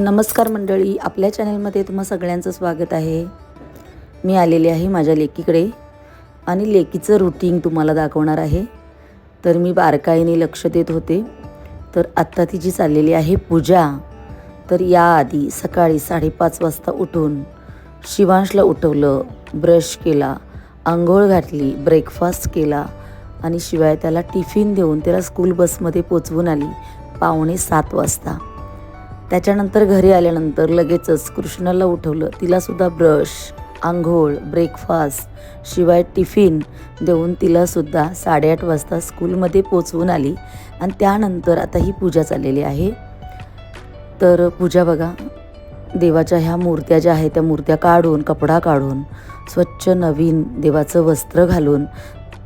नमस्कार मंडळी आपल्या चॅनलमध्ये तुम्हा सगळ्यांचं स्वागत आहे. मी आलेले आहे माझ्या लेकीकडे आणि लेकीचं रुटीन तुम्हाला दाखवणार आहे. तर मी बारकाईने लक्ष देत होते. तर आत्ता ती जी चाललेली आहे पूजा तर याआधी सकाळी साडेपाच वाजता उठून शिवांशला उठवलं ब्रश केला आंघोळ घातली ब्रेकफास्ट केला आणि शिवाय त्याला टिफिन देऊन त्याला स्कूल बसमध्ये पोचवून आली पावणे सात वाजता. त्याच्यानंतर घरी आल्यानंतर लगेचच कृष्णाला उठवलं. तिलासुद्धा ब्रश आंघोळ ब्रेकफास्ट शिवाय टिफिन देऊन तिलासुद्धा साडेआठ वाजता स्कूलमध्ये पोचवून आली. आणि त्यानंतर आता ही पूजा चाललेली आहे. तर पूजा बघा देवाच्या ह्या मूर्त्या ज्या आहेत त्या मूर्त्या काढून कपडा काढून स्वच्छ नवीन देवाचं वस्त्र घालून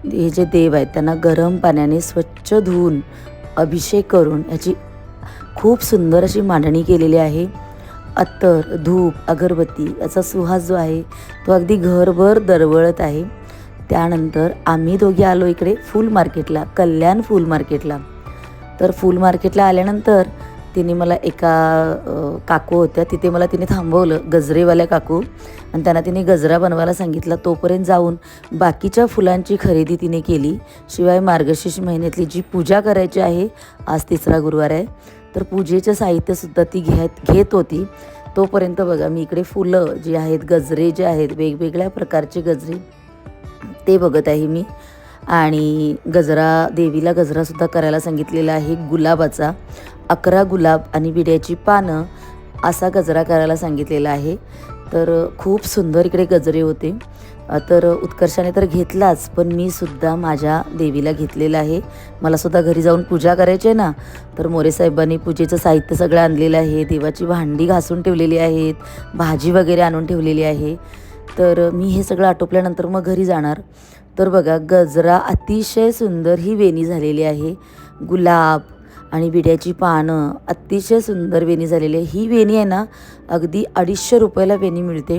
हे जे देव आहेत त्यांना गरम पाण्याने स्वच्छ धुवून अभिषेक करून याची खूप सुंदर अशी मांडणी केलेली आहे. अत्तर धूप अगरबत्ती याचा सुहास जो आहे तो अगदी घरभर दरवळत आहे. त्यानंतर आम्ही दोघे आलो इकडे फूल मार्केटला कल्याण फूल मार्केटला. तर फूल मार्केटला आल्यानंतर तिने मला एका काकू होत्या तिथे मला तिने थांबवलं गजरेवाल्या काकू. आणि त्यांना तिने गजरा बनवायला सांगितला तोपर्यंत जाऊन बाकीच्या फुलांची खरेदी तिने केली. शिवाय मार्गशीर्ष महिन्यातली जी पूजा करायची आहे आज तिसरा गुरुवार आहे. तर पूजेचं साहित्यसुद्धा ती घेत घेत होती. तोपर्यंत बघा मी इकडे फुलं जी आहेत गजरे जे आहेत वेगवेगळ्या प्रकारचे गजरे ते बघत आहे मी. आणि गजरा देवीला गजरासुद्धा करायला सांगितलेला आहे गुलाबाचा. अकरा गुलाब आणि विड्याची पानं असा गजरा करायला सांगितलेला आहे. तर खूप सुंदर इकडे गजरे होते. तर उत्कर्षाने तर घेतलाच पण मी सुद्धा माझ्या देवीला घेतलेलं आहे. मला सुद्धा घरी जाऊन पूजा करायची आहे ना तर मोरे साहेबांनी पूजेचं साहित्य सगळं आणलेलं आहे. देवाची भांडी घासून ठेवलेली आहेत भाजी वगैरे आणून ठेवलेली आहे. तर मी हे सगळं आटोपल्यानंतर मग घरी जाणार. तर बघा गजरा अतिशय सुंदर ही वेणी झालेली आहे. गुलाब आणि विड्याची पानं अतिशय सुंदर वेणी झालेली आहे. ही वेणी आहे ना अगदी अडीचशे रुपयाला वेणी मिळते.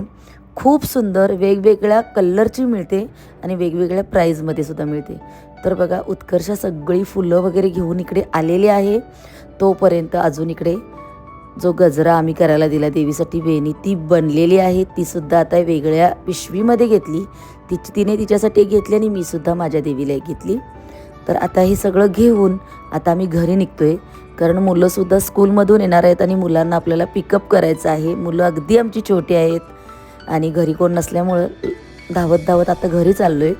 खूप सुंदर वेगवेगळ्या कलरची मिळते आणि वेगवेगळ्या प्राईजमध्ये सुद्धा मिळते. तर बघा उत्कर्ष सगळी फुलं वगैरे घेऊन इकडे आलेली आहे. तोपर्यंत अजून इकडे जो गजरा आम्ही करायला दिला देवीसाठी वेणी ती बनलेली आहे. तीसुद्धा आता वेगळ्या पिशवीमध्ये घेतली. तिची तिने तिच्यासाठी घेतली आणि मी सुद्धा माझ्या देवीला घेतली. तर आता हे सगळं घेऊन आता आम्ही घरी निघतोय. कारण मुलंसुद्धा स्कूलमधून येणार आहेत आणि मुलांना आपल्याला पिकअप करायचं आहे. मुलं अगदी आमची छोटी आहेत. आणि घरी कोण नसल्यामुळं धावत धावत आता घरी चाललो आहे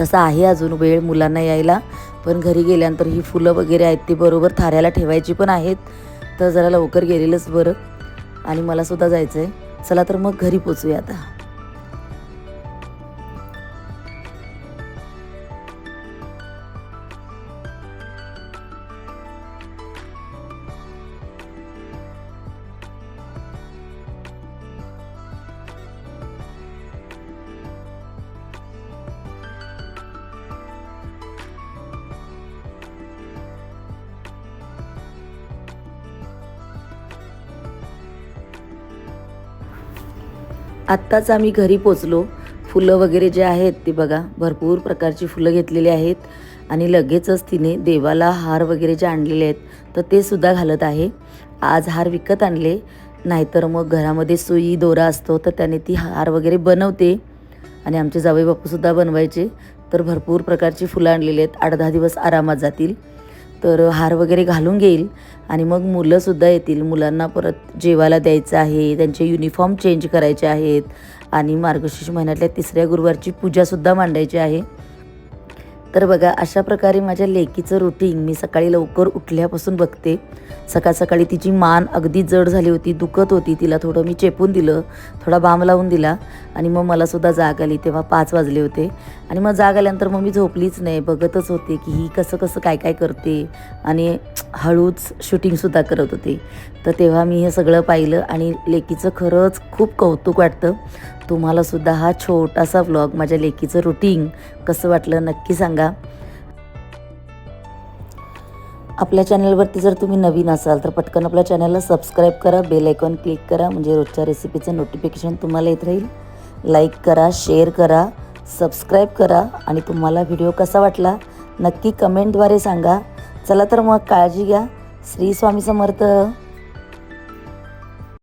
तसा आहे अजून वेळ मुलांना यायला. पण घरी गेल्यानंतर ही फुलं वगैरे आहेत ती बरोबर थाऱ्याला ठेवायची पण आहेत. तर जरा लवकर गेलेलंच बरं. आणि मला सुद्धा जायचं आहे चला तर मग घरी पोचूया आता. आत्ताच आम्ही घरी पोचलो. फुलं वगैरे जे आहेत ते बघा भरपूर प्रकारची फुलं घेतलेली आहेत. आणि लगेचच तिने देवाला हार वगैरे जे आणलेले आहेत तर ते सुद्धा घालत आहे. आज हार विकत आणले नाहीतर मग घरामध्ये सुई दोरा असतो तर त्याने ती हार वगैरे बनवते. आणि आमचे जावई बापूसुद्धा बनवायचे. तर भरपूर प्रकारची फुलं आणलेली आहेत. आठ दहा दिवस आरामात जातील. तर हार वगैरे घालून घेईल. आणि मग मुलंसुद्धा येतील. मुलांना परत जेवायला द्यायचं आहे. त्यांचे युनिफॉर्म चेंज करायचे आहेत. आणि मार्गशीर्ष महिन्यातल्या तिसऱ्या गुरुवारची पूजासुद्धा मांडायची आहे. तर बघा अशा प्रकारे माझ्या लेकीचं रुटीन मी सकाळी लवकर उठल्यापासून बघते. सकाळ सकाळी तिची मान अगदी जड झाली होती दुखत होती. तिला थोडं मी चेपून दिलं थोडा बाम लावून दिला आणि मग मलासुद्धा जाग आली. तेव्हा पाच वाजले होते. आणि मग जाग आल्यानंतर मग मी झोपलीच नाही बघतच होते की ही कसं कसं काय काय करते आणि हळूच शूटिंगसुद्धा करत होते. तर तेव्हा मी हे सगळं पाहिलं आणि लेकीचं खरंच खूप कौतुक वाटतं. तुम्हालासुद्धा हा छोटासा व्लॉग माझ्या लेकीचं रुटीन कसं वाटलं नक्की सांगा. आपल्या चॅनलवरती जर तुम्ही नवीन असाल तर पटकन आपल्या चॅनलला सबस्क्राईब करा बेल आयकॉन क्लिक करा म्हणजे रोजच्या रेसिपीचं नोटिफिकेशन तुम्हाला येत राहील. लाईक करा शेअर करा सबस्क्राईब करा आणि तुम्हाला व्हिडिओ कसा वाटला नक्की कमेंटद्वारे सांगा. चला तर मग काळजी घ्या. श्री स्वामी समर्थ.